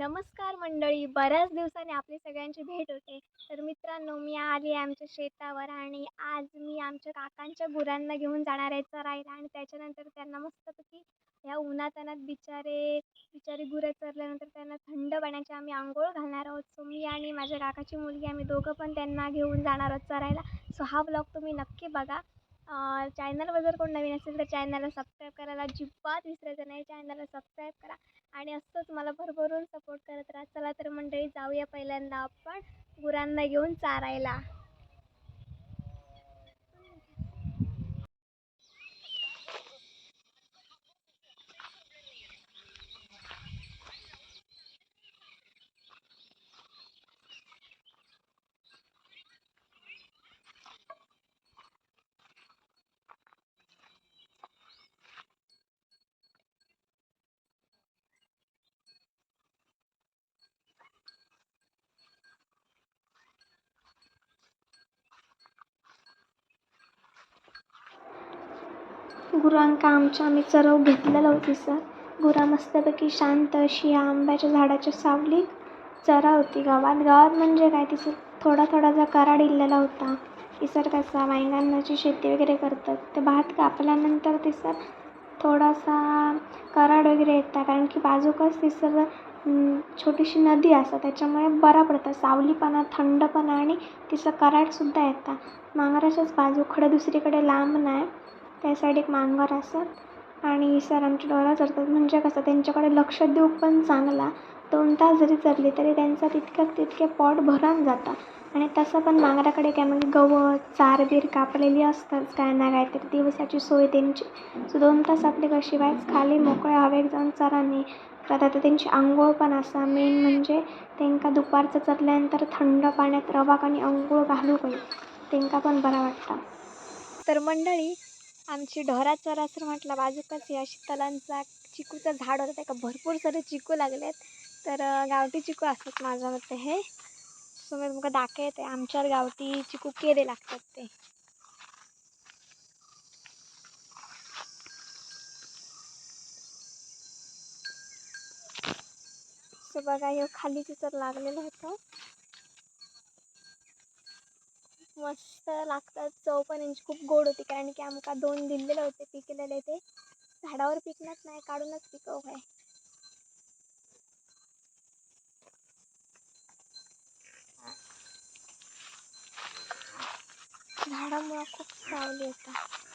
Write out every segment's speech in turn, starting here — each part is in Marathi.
नमस्कार मंडळी. बऱ्याच दिवसांनी आपली सगळ्यांची भेट होते. तर मित्रांनो मी आली आहे आमच्या शेतावर आणि आज मी आमच्या काकांच्या गुरांना घेऊन जाणार आहे चरायला आणि त्याच्यानंतर त्यांना मस्तपैकी ह्या उन्हातानात बिचारे बिचारी गुरं चरल्यानंतर त्यांना थंड पाण्याची आम्ही आंघोळ घालणार आहोत. सो मी आणि माझ्या काकाची मुलगी आम्ही दोघं पण त्यांना घेऊन जाणार आहोत चरायला. सो हा ब्लॉग तुम्ही नक्की बघा. चॅनलवर जर कोण नवीन असेल तर चॅनलला सबस्क्राईब करायला अजिबात विसरायचं नाही. चॅनलला सबस्क्राईब करा. आणि असंच मला भरभरून सपोर्ट करत राहा. चला तर मंडळी जाऊया पहिल्यांदा आपण गुरांना घेऊन चारायला. गुरांका आमच्या आम्ही चरव घेतलेलं होती सर. गुरा मस्तपैकी शांत अशी या आंब्याच्या झाडाच्या सावलीत चरा होती गावात. गावात म्हणजे काय? तिचं थोडा थोडासा कराड इल्लेला होता. तिसर कसा वांग्यांची शेती वगैरे करतात. ते भात कापल्यानंतर तिसर थोडासा कराड वगैरे येतात. कारण की बाजूकच तिसर छोटीशी नदी असं त्याच्यामुळे बरा पडतं सावलीपणा थंडपणा आणि तिचं कराडसुद्धा येतात. मांगराच्याच बाजूकडे दुसरीकडे लांब नाही. त्या साईड एक मांगर असत आणि सर आमच्या ढोरं चरतात म्हणजे कसं त्यांच्याकडे लक्ष देऊ पण चांगला. दोन तास जरी चरली तरी त्यांचा तितक्या तितके पोट भरून जातं. आणि तसं पण मांगराकडे काय म्हणजे गवत चार बीर कापलेली असतात. काय ना काय तरी दिवसाची सोय त्यांची. सो दोन तास आपली कशी खाली मोकळ्या हवेक जाऊन चरांनी परत आता त्यांची आंघोळ पण असा. मेन म्हणजे त्यांका दुपारचं चरल्यानंतर थंड पाण्यात रवाक आणि आंघोळ घालू पाहिजे त्यांका पण बरा वाटतं. तर मंडळी आमची ढोरा चराचर म्हटलं बाजूकच या शीतलांचा चिकूचं झाड होतं त्याका भरपूर सारे चिकू लागलेत. तर गावठी चिकू असतात माझ्या मते हे. सो मी तुमका दाखवते आमच्यावर गावठी चिकू केले लागतात ते. सो बघा हे खाली तिथं लागलेलं होतं. मस्त लागतात. चव पण यांची खूप गोड होती. कारण की आमका दोन दिलेले होते पिकलेले ते. झाडावर पिकणार नाही काढूनच पिकव आहे झाडामुळं खूप सावली येतात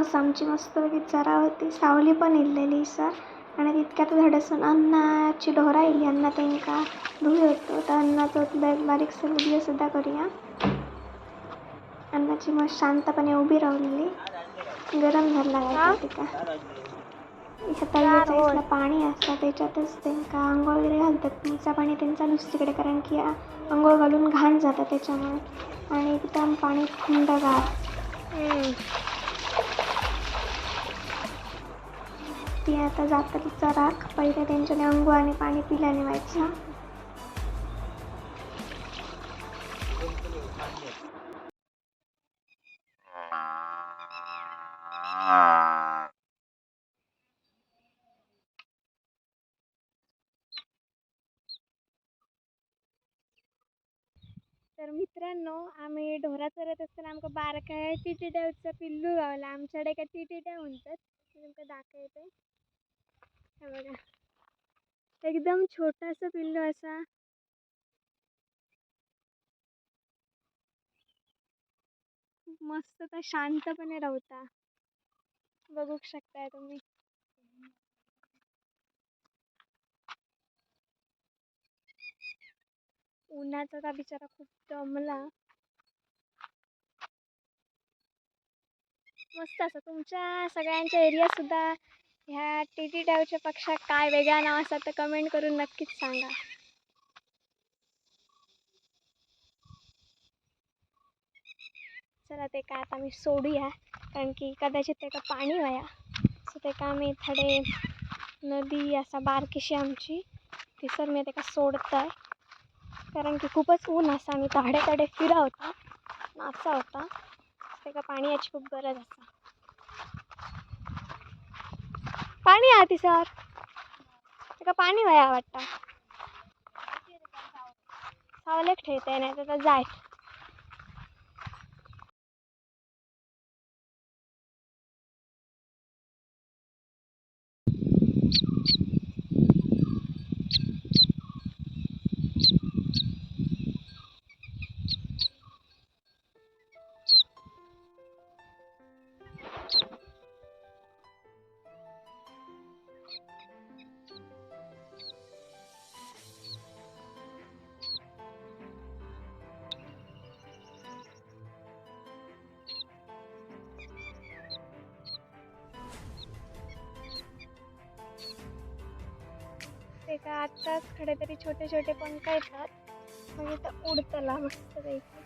म्हस आमची मस्तपैकी चरा होती. सावली पण इल्लेली सर. आणि तितक्यात धडसून अन्नाची ढोरा येईल अन्न त्यांका धुई होतो. तर अन्नाचं एक बारीकसं व्हिडिओ सुद्धा करूया. अन्नाची म्हस शांतपणे उभी राहिलेली गरम झाला काय तिका इथं पाणी असतं. त्याच्यातच त्यांका आंघोळ वगैरे घालतात. तुमचं पाणी त्यांचा दुसरीकडे कारण की आंघोळ घालून घाण जातं त्याच्यामुळे. आणि एकदम पाणी थंडगार ती आता जातात राख पहिले त्यांच्याने अंगू आणि पाणी पिल्याने व्हायचं. तर मित्रांनो आम्ही ढोरा चरत असताना आमका बारकाय टिटिड्याचं पिल्लू गावला आमच्याकडे काय टिटिड्या म्हणतात तुमका दाखवते हे बघा. एकदम छोटासा पिल्लू असा. मस्त तर शांतपणे राहता. बघू शकताय तुम्ही. उन्हाचा का बिचारा खूप दमला. मस्त असं तुमच्या सगळ्यांच्या एरिया सुद्धा ह्या टी डावच्या पक्षा काय वेगळा नाव असतात तर कमेंट करून नक्कीच सांगा. चला ते काय आता आम्ही सोडूया कारण की कदाचित त्याका पाणी व्हाया सो ते का आम्ही थोडे नदी असा बारकीशी आमची तिसर मी त्या सोडत आहे कारण की खूपच ऊन असा मी ताडे ताडे फिरा होता. नाचा होता तेका पाण्याची खूप गरज असा. पाणी आहा तिसर तेका पाणी वया वाटतं. सावलेक ठेवते नाही तर जाय का आत्ताच खडे तरी छोटे छोटे पण काय येतात म्हणजे तर उडतला मस्त पैकी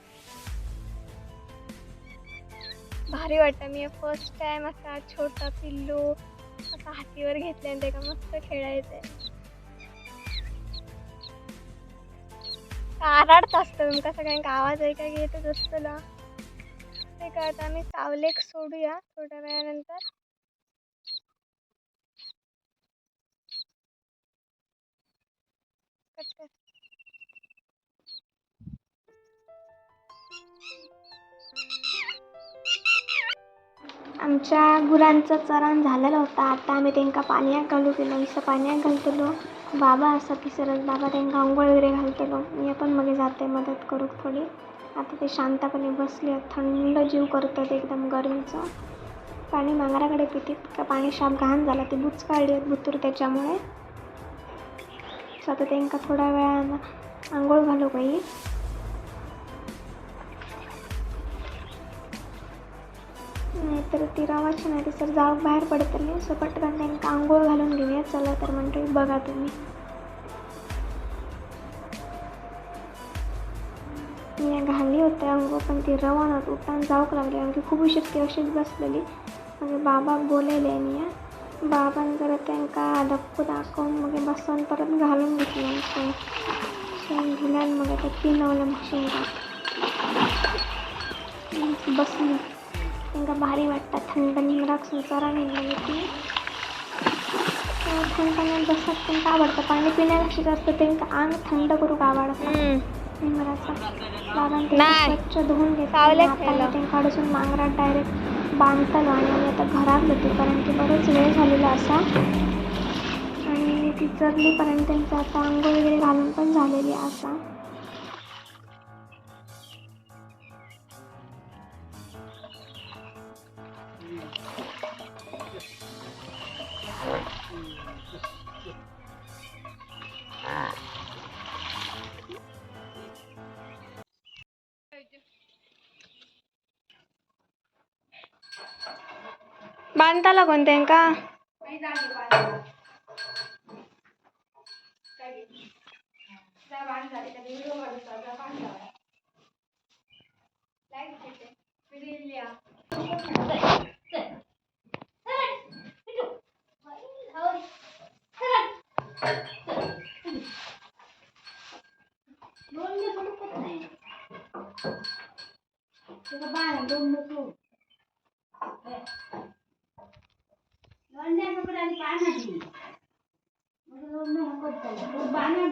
भारी वाटतं. मी फर्स्ट टाइम असा छोटा पिल्लू असा हातीवर घेतले ते का मस्त खेळायचंय. आराडत असतं तुमका सगळ्यांका आवाज ऐका घेतच असतो ना ते का आता आम्ही सावलेक सोडूया थोड्या वेळानंतर. आमच्या गुरांचं चरण झालेलं होतं. आता आम्ही त्यांका पाण्यात घालू गेलो इथं पाण्यात घालतलो. बाबा असा पिसरत बाबा त्यांका आंघोळ वगैरे घालतलो. मी पण मध्ये जाते मदत करू थोडी. आता ते शांतपणे बसले. आहेत. थंड जीव करतात एकदम गरमीचं. पाणी मांगराकडे पितीत का पाणी शाप घाण झाला. ती बुच काढली आहेत बुतूर त्याच्यामुळे. सो आता त्यांका थोड्या वेळानं आंघोळ घालू नाही नाहीतर ती रवाची नाही ती सर जाऊ बाहेर पडतली सो पटकन त्यांका आंघोळ घालून घेऊया. चला तर म्हणतो बघा तुम्ही. मी घालली होते अंघोळ पण ती रवा रवानात उठान जाऊक लागली. आणखी खूप उशीर ती अशीच बसलेली. म्हणजे बाबा बोलेले मी या बाबान जरा त्यांका डप्पू दाखवून मग बसून परत घालून घेतलं शेण मग आता पिनवलं मग शेंगात बसली. भारी वाटतं थंड निमराक संसारा निघाली ती थंड पाण्यात बसत त्यांका आवडतं पाणी पिण्यापेक्षा जास्त त्यांका अंग थंड करू आवडतं. स्वच्छ धुवून घेतलं काढून मांगरात डायरेक्ट बांधतलो आणि आम्ही आता घरात होतो कारण की बरेच वेळ झालेला असा. आणि ती चरलीपर्यंत त्यांचं आता आंघोळ वगैरे घालून पण झालेली असा बांधता लागून तेंका Thank you. बांधताला कोण त्यांका बाणा